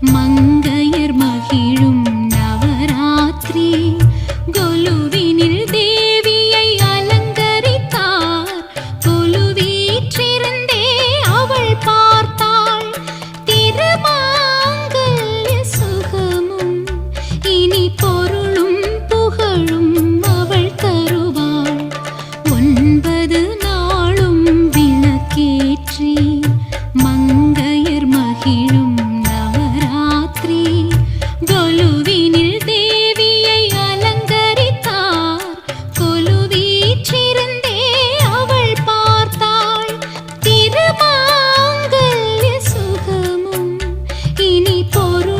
மங்கையர் மகிழும் நவராத்திரி. doğru